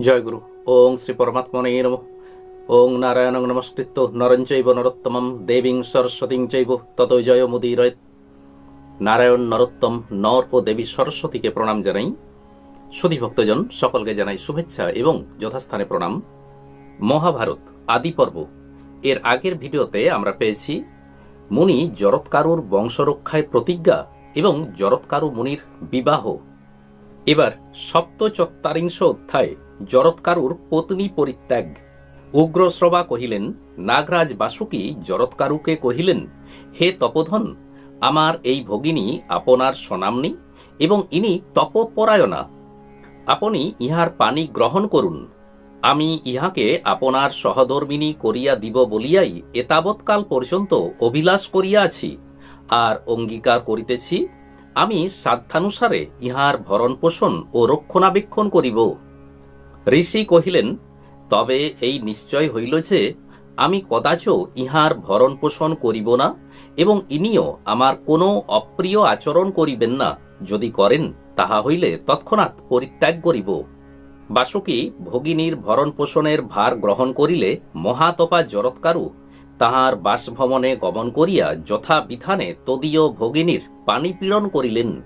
জয়গুরু ওং শ্রী পরমাত্মনে নম। ওং নারায়ণ নমস্কৃত্য। নরঞ্চৈব নরোত্তমম। দেবীং সরস্বতীং চৈব। তত জয় মুদিরয় নারায়ণ নরোত্তম। নর ও দেবী সরস্বতীকে প্রণাম জানাই। সুধী ভক্তজন, সকলকে জানাই শুভেচ্ছা এবং যথাস্থানে প্রণাম। মহাভারত, আদি পর্ব। এর আগের ভিডিওতে আমরা পেয়েছি মুনি জরৎকারুর বংশরক্ষায় প্রতিজ্ঞা এবং জরৎকারু মুনির বিবাহ। এবার সপ্তচত্বারিংশ অধ্যায় জরৎকারুর পত্নী পরিত্যাগ। উগ্রশ্রবা কহিলেন, নাগরাজ বাসুকি জরৎকারুকে কহিলেন, হে তপোধন, আমার এই ভগিনী আপনার সনামনি এবং ইনি তপপরায়ণা। আপনি ইহার পানি গ্রহণ করুন। আমি ইহাকে আপনার সহধর্মিনী করিয়া দিব বলিয়াই এতাবৎকাল পর্যন্ত অভিলাষ করিয়া আছি আর অঙ্গীকার করিতেছি। আমি সাধ্যানুসারে ইহার ভরণ পোষণ ও রক্ষণাবেক্ষণ করিব। ঋষি কহিলেন, তবে এই নিশ্চয় হইল যে, আমি কদাচ ইহার ভরণ পোষণ করিব না এবং ইনিও আমার কোনো অপ্রিয় আচরণ করিবেন না। যদি করেন, তাহা হইলে তৎক্ষণাৎ পরিত্যাগ করিব। বাসুকি ভগিনীর ভরণ পোষণের ভার গ্রহণ করিলে মহাতপা জরৎকারু তাহার বাসভবনে গমন করিয়া যথা বিধানে তদীয় ভগিনীর পানি পীড়ন করিলেন।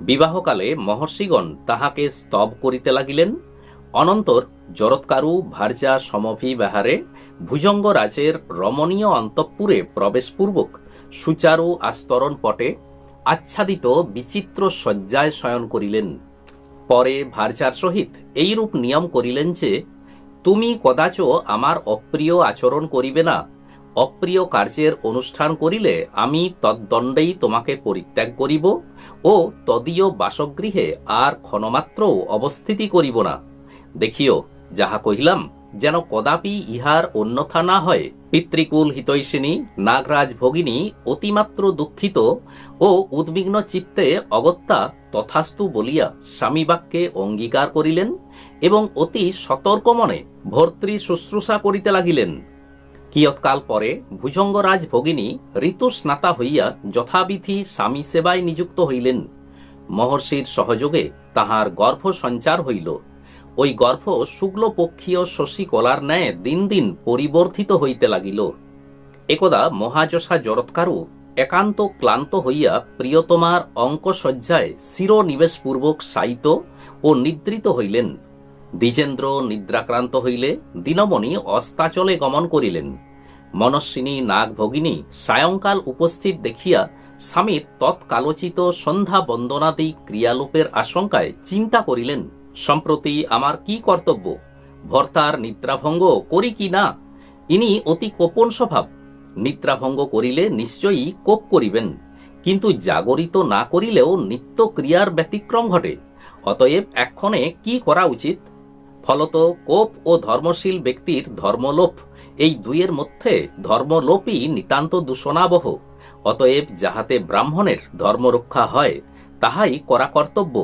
বিবাহকালে মহর্ষিগণ তাহাকে স্তব করিতে লাগিলেন। অনন্তর জরৎকারু ভার্যা সমভিবাহারে ভুজঙ্গ রাজের রমণীয় অন্তঃপুরে প্রবেশপূর্বক সুচারু আস্তরণ পটে আচ্ছাদিত বিচিত্র শয্যায় শয়ন করিলেন। পরে ভার্যার সহিত এইরূপ নিয়ম করিলেন যে, তুমি কদাচ আমার অপ্রিয় আচরণ করিবে না অপ্রিয় কার্যের অনুষ্ঠান করিলে আমি তদ্দণ্ডেই তোমাকে পরিত্যাগ করিব ও তদীয় বাসগৃহে আর ক্ষণমাত্র অবস্থিতি করিব না। দেখিও, যাহা কহিলাম, যেন কদাপি ইহার অন্যথা না হয়, পিতৃকুল হিতৈষিনী নাগরাজ ভগিনী, অতিমাত্র দুঃখিত ও উদ্বিগ্ন চিত্তে অগত্যা তথাস্তু বলিয়া স্বামীবাক্যে অঙ্গীকার করিলেন এবং অতি সতর্ক মনে ভর্তৃ শুশ্রূষা করিতে লাগিলেন। কিয়ৎকাল পরে ভুজঙ্গরাজ ভগিনী ঋতুস্নাতা হইয়া যথাবিধি স্বামী সেবায় নিযুক্ত হইলেন। মহর্ষির সহযোগে তাহার গর্ভ সঞ্চার হইল। ওই গর্ভ শুক্লপক্ষীয় শশী কলার ন্যায় দিন দিন পরিবর্ধিত হইতে লাগিল। একদা মহাযশা জরৎকারু একান্ত ক্লান্ত হইয়া প্রিয়তমার অঙ্কশয্যায় শিরনিবেশপূর্বক শায়িত ও নিদ্রিত হইলেন। দ্বিজেন্দ্র নিদ্রাক্রান্ত হইলে দিনমণি অস্তাচলে গমন করিলেন। মনস্বিনী নাগ ভগিনী সায়ংকাল উপস্থিত দেখিয়া স্বামীর তৎকালোচিত সন্ধ্যা বন্দনাদি ক্রিয়ালোপের আশঙ্কায় চিন্তা করিলেন, সম্প্রতি আমার কি কর্তব্য? ভর্তার নিদ্রাভঙ্গ করি কি না? ইনি অতি কোপন স্বভাব। নিদ্রাভঙ্গ করিলে নিশ্চয়ই কোপ করিবেন, কিন্তু জাগরিত না করিলেও নিত্য ক্রিয়ার ব্যতিক্রম ঘটে। অতএব এক্ষণে কি করা উচিত? ফলত কোপ ও ধর্মশীল ব্যক্তির ধর্মলোপ। এই দুইয়ের মধ্যে ধর্মলোপই নিতান্ত দূষণাবহ। অতএব যাহাতে ব্রাহ্মণের ধর্মরক্ষা হয়, তাহাই করা কর্তব্য।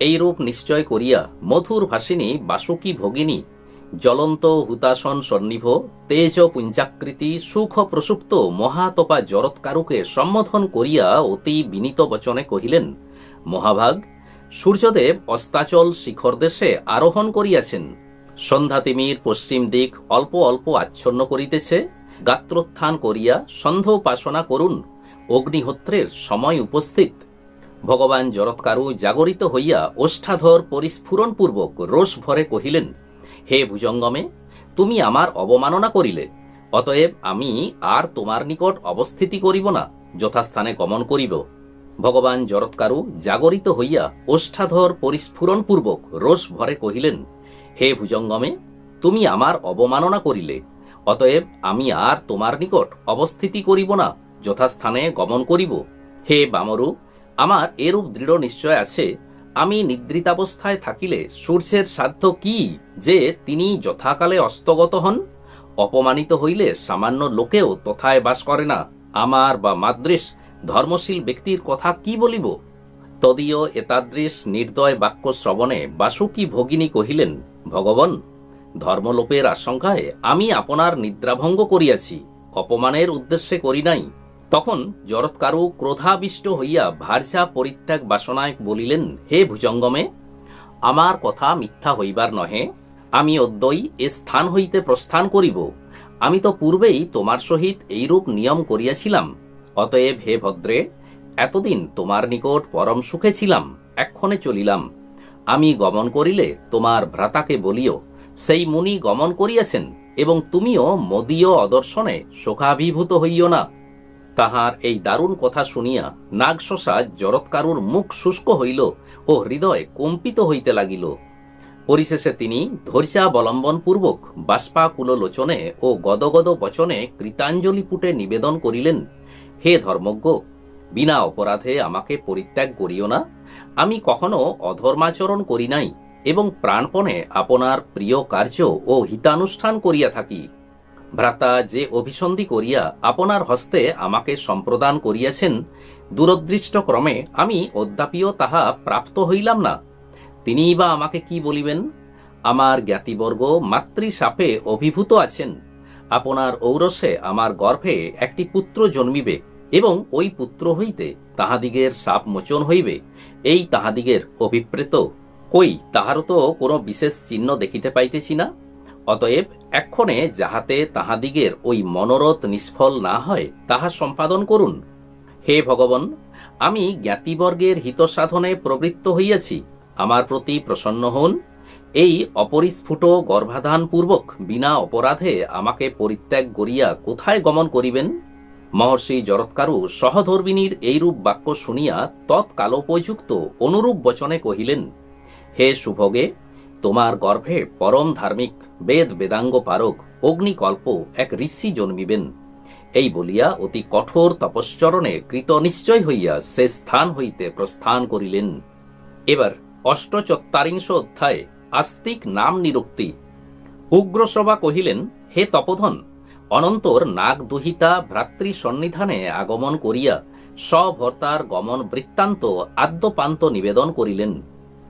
এইরূপ নিশ্চয় করিয়া মধুর ভাসিনী বাসুকী ভগিনী, জ্বলন্ত হুতাসন সন্নিভ, তেজ পুঞ্জাকৃতি, সুখ প্রসুপ্ত মহাতপা জরৎকারুকে সম্বোধন করিয়া অতি বিনীত বচনে কহিলেন, মহাভাগ সূর্যদেব অস্তাচল শিখর দেশে আরোহণ করিয়াছেন। সন্ধ্যা তিমির পশ্চিম দিক অল্প অল্প আচ্ছন্ন করিতেছে, গাত্রোত্থান করিয়া সন্ধ্যা উপাসনা করুন, অগ্নিহোত্রের সময় উপস্থিত। ভগবান জরৎকারু জাগরিত হইয়া ওষ্ঠাধর পরিস্ফুরণপূর্বক রোষ ভরে কহিলেন, হে ভুজঙ্গমে, তুমি আমার অবমাননা করিলে, অতএব আমি আর তোমার নিকট অবস্থিতি করিব না, যথাস্থানে গমন করিব। ভগবান জরৎকারু জাগরিত হইয়া ওষ্ঠাধর পরিস্ফুরণপূর্বক রোষ ভরে কহিলেন, হে ভুজঙ্গমে, তুমি আমার অবমাননা করিলে, অতএব আমি আর তোমার নিকট অবস্থিতি করিব না, যথাস্থানে গমন করিব। হে বামরু, আমার এরূপ দৃঢ় নিশ্চয় আছে, আমি নিদ্রিতাবস্থায় থাকিলে সূর্যের সাধ্য কি যে তিনি যথাকালে অস্তগত হন? অপমানিত হইলে সামান্য লোকেও তথায় বাস করে না, আমার বা মাদ্রিস ধর্মশীল ব্যক্তির কথা কি বলিব? তদীয় এতাদৃশ নির্দয় বাক্য শ্রবণে বাসুকি ভগিনী কহিলেন, ভগবান, ধর্মলোপের আশঙ্কায় আমি আপনার নিদ্রাভঙ্গ করিয়াছি, অপমানের উদ্দেশ্যে করি নাই। তখন জরৎকারু ক্রোধাবিষ্ট হইয়া ভার্যা পরিত্যাগ বাসনায় বলিলেন, হে ভুজঙ্গমে, আমার কথা মিথ্যা হইবার নহে। আমি অদ্যই এ স্থান হইতে প্রস্থান করিব। আমি তো পূর্বেই তোমার সহিত এইরূপ নিয়ম করিয়াছিলাম। অতএব হে ভদ্রে, এতদিন তোমার নিকট পরম সুখে ছিলাম, এক্ষণে চলিলাম। আমি গমন করিলে তোমার ভ্রাতাকে বলিও, সেই মুনি গমন করিয়াছেন এবং তুমিও মদীয় অদর্শনে শোকাভিভূত হইও না। তাহার এই দারুণ কথা শুনিয়া নাগশশা জরৎকারুর মুখ শুষ্ক হইল ও হৃদয় কম্পিত হইতে লাগিল। পরিশেষে তিনি ধৈর্যাবলম্বন পূর্বক বাষ্পাকুল লোচনে ও গদগদ বচনে কৃতাঞ্জলি পুটে নিবেদন করিলেন হে ধর্মজ্ঞ, বিনা অপরাধে আমাকে পরিত্যাগ করিও না। আমি কখনো অধর্মাচরণ করি নাই এবং প্রাণপণে আপনার প্রিয় কার্য ও হিতানুষ্ঠান করিয়া থাকি। ভ্রাতা, যে অভিসন্ধি করিয়া আপনার হস্তে আমাকে সম্প্রদান করিয়াছেন দূরদৃষ্ট ক্রমে আমি অদ্যাপিও তাহা প্রাপ্ত হইলাম না। তিনিই বা আমাকে কি বলিবেন? আমার জ্ঞাতিবর্গ মাতৃসাপে অভিভূত আছেন। আপনার ঔরসে আমার গর্ভে একটি পুত্র জন্মিবে এবং ওই পুত্র হইতে তাহাদিগের সাপ মোচন হইবে। এই তাহাদিগের অভিপ্রেত কই তাহারও তো কোনো বিশেষ চিহ্ন দেখিতে পাইতেছি না। অতএব এক্ষণে যাহাতে তাহাদিগের ওই মনোরথ নিষ্ফল না হয়, তাহা সম্পাদন করুন। হে ভগবান, আমি জ্ঞাতিবর্গের হিতসাধনে প্রবৃত্ত হইয়াছি। আমার প্রতি প্রসন্ন হন। এই অপরিস্ফুট গর্ভাধান পূর্বক বিনা অপরাধে আমাকে পরিত্যাগ করিয়া কোথায় গমন করিবেন? মহর্ষি জরৎকারু সহধর্মিনীর এইরূপ বাক্য শুনিয়া তৎকালোপযুক্ত অনুরূপ বচনে কহিলেন, হে শুভগে তোমার গর্ভে পরম ধার্মিক বেদ বেদাঙ্গ পারক অগ্নিকল্প এক ঋষি জন্মিবেন। এই বলিয়া অতি কঠোর তপশ্চরণে কৃত নিশ্চয় হইয়া সে স্থান হইতে প্রস্থান করিলেন। এবার অষ্টচত্বারিংশ অধ্যায়ে আস্তিক নাম নিরুক্তি। উগ্রসভা কহিলেন, হে তপধন, অনন্তর নাগ দুহিতা ভ্রাতৃ সন্নিধানে আগমন করিয়া স্বভর্তার গমন বৃত্তান্ত আদ্যপান্ত নিবেদন করিলেন।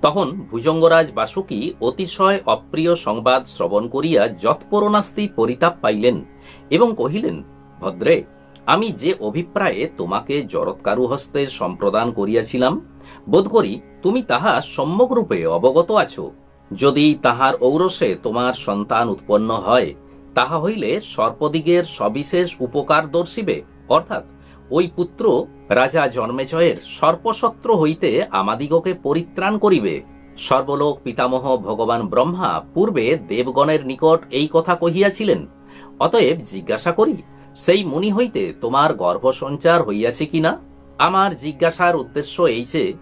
তখন ভুজঙ্গরাজ বাসুকী অতিশয় অপ্রিয় সংবাদ শ্রবণ করিয়া যৎপরণাস্তি পরিতাপ পাইলেন এবং কহিলেন, ভদ্রে, আমি যে অভিপ্রায়ে তোমাকে জরৎকারু হস্তে সম্প্রদান করিয়াছিলাম, বোধ করি তুমি তাহা সম্যকরূপে অবগত আছো। যদি তাহার ঔরসে তোমার সন্তান উৎপন্ন হয়, তাহা হইলে সর্পদিগের সবিশেষ উপকার দর্শিবে। অর্থাৎ, ওই পুত্র রাজা জন্মেজয়ের সর্পশত্র হইতে আমাদিগকে পরিত্রাণ করিবে। সর্বলোক পিতামহ ভগবান ব্রহ্মা পূর্বে দেবগণের নিকট এই কথা কহিয়াছিলেন। অতএব জিজ্ঞাসা করি, সেই মুনি হইতে তোমার গর্ভসঞ্চার হইয়াছে কিনা? আমার জিজ্ঞাসার উদ্দেশ্য এই যে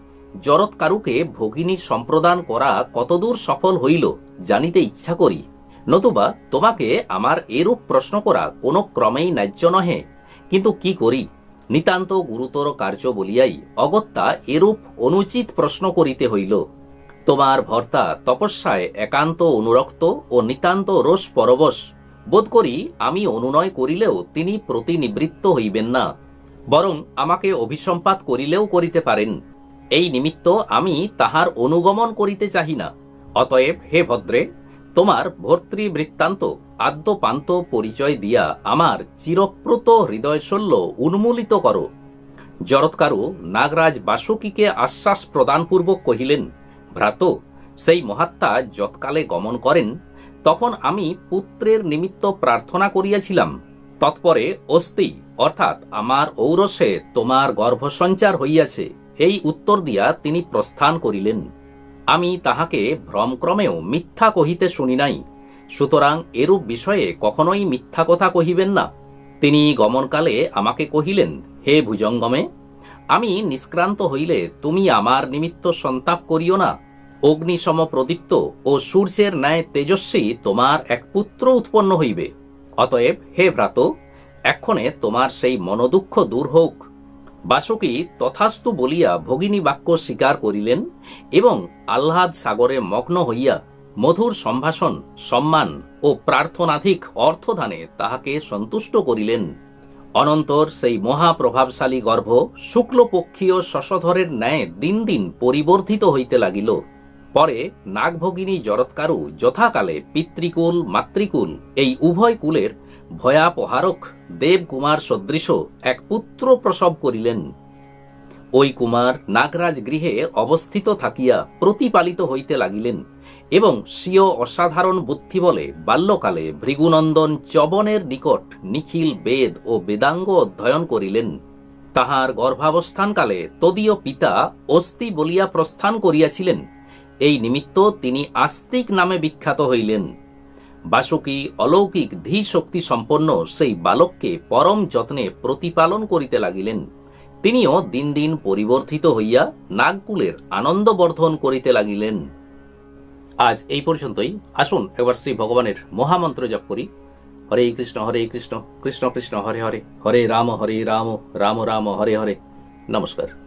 জরৎকারুকে ভগিনী সম্প্রদান করা কতদূর সফল হইল জানিতে ইচ্ছা করি। নতুবা তোমাকে আমার এরূপ প্রশ্ন করা কোনো ক্রমেই ন্যায্য নহে। কিন্তু কি করি? নিতান্ত গুরুতর কার্য বলিয়াই অগত্যা এরূপ অনুচিত প্রশ্ন করিতে হইল। তোমার ভর্তা তপস্যায় একান্ত অনুরক্ত ও নিতান্ত রোষ পরবশ। বোধ করি আমি অনুনয় করিলেও তিনি প্রতিনিবৃত্ত হইবেন না। বরং আমাকে অভিসম্পাত করিলেও করিতে পারেন। এই নিমিত্ত আমি তাহার অনুগমন করিতে চাহি না। অতএব হে ভদ্রে, তোমার ভর্তৃ বৃত্তান্ত আদ্যপান্ত পরিচয় দিয়া আমার চিরপ্রত হৃদয়শল্য উন্মূলিত করো। জরৎকারু নাগরাজ বাসুকীকে আশ্বাস প্রদানপূর্বক কহিলেন, ভ্রাত, সেই মহাত্মা যৎকালে গমন করেন, তখন আমি পুত্রের নিমিত্ত প্রার্থনা করিয়াছিলাম। তৎপরে অস্তি অর্থাৎ আমার ঔরসে তোমার গর্ভসঞ্চার হইয়াছে। এই উত্তর দিয়া তিনি প্রস্থান করিলেন। আমি তাহাকে ভ্রমক্রমেও মিথ্যা কহিতে শুনি নাই। সুতরাং এরূপ বিষয়ে কখনোই মিথ্যা কথা কহিবেন না। তিনি গমনকালে আমাকে কহিলেন, হে ভুজঙ্গমে, আমি নিষ্ক্রান্ত হইলে তুমি আমার নিমিত্ত সন্তাপ করিও না। অগ্নিসম প্রদীপ্ত ও সূর্যের ন্যায় তেজস্বী তোমার এক পুত্র উৎপন্ন হইবে। অতএব হে ভ্রাত, এক্ষণে তোমার সেই মনোদুঃখ দূর হোক। বাসুকি তথাস্তু বলিয়া ভগিনী বাক্য স্বীকার করিলেন এবং আহ্লাদ সাগরে মগ্ন হইয়া মধুর সম্ভাষণ, সম্মান ও প্রার্থনাধিক অর্থদানে তাহাকে সন্তুষ্ট করিলেন। অনন্তর সেই মহাপ্রভাবশালী গর্ভ শুক্লপক্ষীয় শশধরের ন্যায় দিন দিন পরিবর্ধিত হইতে লাগিল। পরে নাগভগিনী জরৎকারু যথাকালে পিতৃকুল, মাতৃকুল এই উভয় কুলের ভয়াপহারক দেবকুমার সদৃশ এক পুত্র প্রসব করিলেন। ওই কুমার নাগরাজ গৃহে অবস্থিত থাকিয়া প্রতিপালিত হইতে লাগিলেন এবং স্বীয় অসাধারণ বুদ্ধি বলে বাল্যকালে ভৃগুনন্দন চবনের নিকট নিখিল বেদ ও বেদাঙ্গ অধ্যয়ন করিলেন। তাহার গর্ভাবস্থানকালে তদীয় পিতা অস্তি বলিয়া প্রস্থান করিয়াছিলেন। এই নিমিত্ত তিনি আস্তিক নামে বিখ্যাত হইলেন। বাসুকী অলৌকিক ধী শক্তি সম্পন্ন সেই বালককে পরম যত্নে প্রতিপালন করিতে লাগিলেন। তিনিও দিন দিন পরিবর্ধিত হইয়া নাগকুলের আনন্দবর্ধন করিতে লাগিলেন। আজ এই পর্যন্তই। আসুন এবার শ্রী ভগবানের মহামন্ত্র জপ করি। হরে কৃষ্ণ হরে কৃষ্ণ কৃষ্ণ কৃষ্ণ, হরে হরে হরে রাম হরে রাম রাম রাম, হরে হরে। নমস্কার।